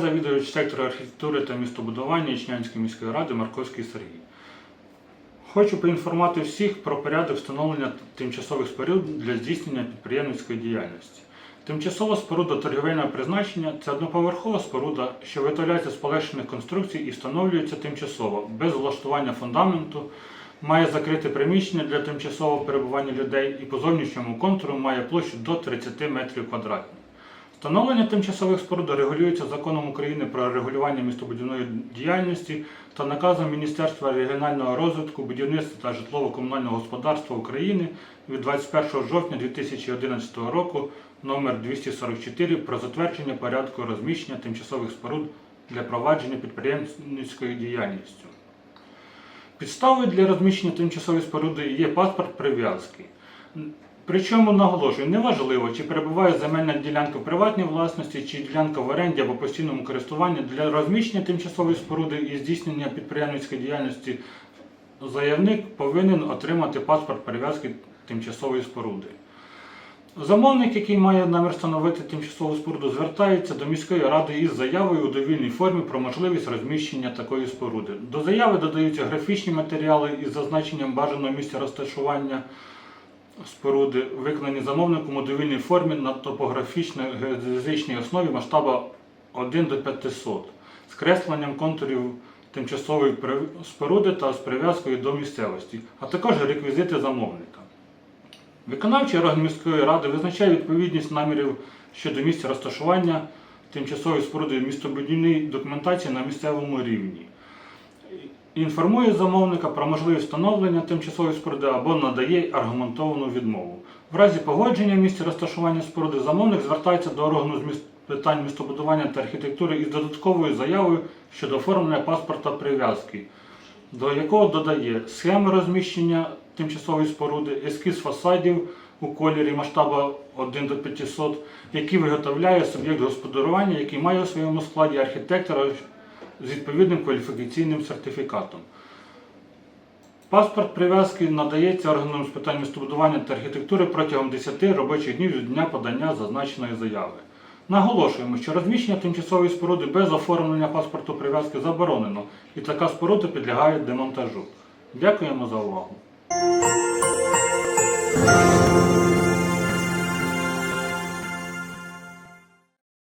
завідувач сектору архітектури та містобудування Ічнянської міської ради Марковський Сергій. Хочу поінформувати всіх про порядок встановлення тимчасових споруд для здійснення підприємницької діяльності. Тимчасова споруда торгівельного призначення це одноповерхова споруда, що виготовляється з полегшених конструкцій і встановлюється тимчасово, без влаштування фундаменту, має закрите приміщення для тимчасового перебування людей і по зовнішньому контуру має площу до 30 метрів квадратних. Встановлення тимчасових споруд регулюється законом України про регулювання містобудівної діяльності та наказом Міністерства регіонального розвитку, будівництва та житлово-комунального господарства України від 21 жовтня 2011 року номер 244 про затвердження порядку розміщення тимчасових споруд для провадження підприємницькою діяльністю. Підставою для розміщення тимчасової споруди є паспорт прив'язки. Причому наголошую, неважливо, чи перебуває земельна ділянка в приватній власності, чи ділянка в оренді або постійному користуванні для розміщення тимчасової споруди і здійснення підприємницької діяльності заявник повинен отримати паспорт перев'язки тимчасової споруди. Замовник, який має намір встановити тимчасову споруду, звертається до міської ради із заявою у довільній формі про можливість розміщення такої споруди. До заяви додаються графічні матеріали із зазначенням бажаного місця розташування споруди, виконані замовником у довільній формі на топографічній геодезичній основі масштабу 1 до 500 з кресленням контурів тимчасової споруди та з прив'язкою до місцевості, а також реквізити замовника. Виконавчий орган міської ради визначає відповідність намірів щодо місця розташування тимчасової споруди містобудівній документації на місцевому рівні. Інформує замовника про можливість встановлення тимчасової споруди або надає аргументовану відмову. В разі погодження місця розташування споруди замовник звертається до органу з міс- питань містобудування та архітектури із додатковою заявою щодо оформлення паспорта прив'язки, до якого додає схеми розміщення тимчасової споруди, ескіз фасадів у кольорі масштабу 1 до 500, які виготовляє суб'єкт господарювання, який має у своєму складі архітектора з відповідним кваліфікаційним сертифікатом. Паспорт прив'язки надається органам з питань містобудування та архітектури протягом 10 робочих днів з дня подання зазначеної заяви. Наголошуємо, що розміщення тимчасової споруди без оформлення паспорту прив'язки заборонено, і така споруда підлягає демонтажу. Дякуємо за увагу.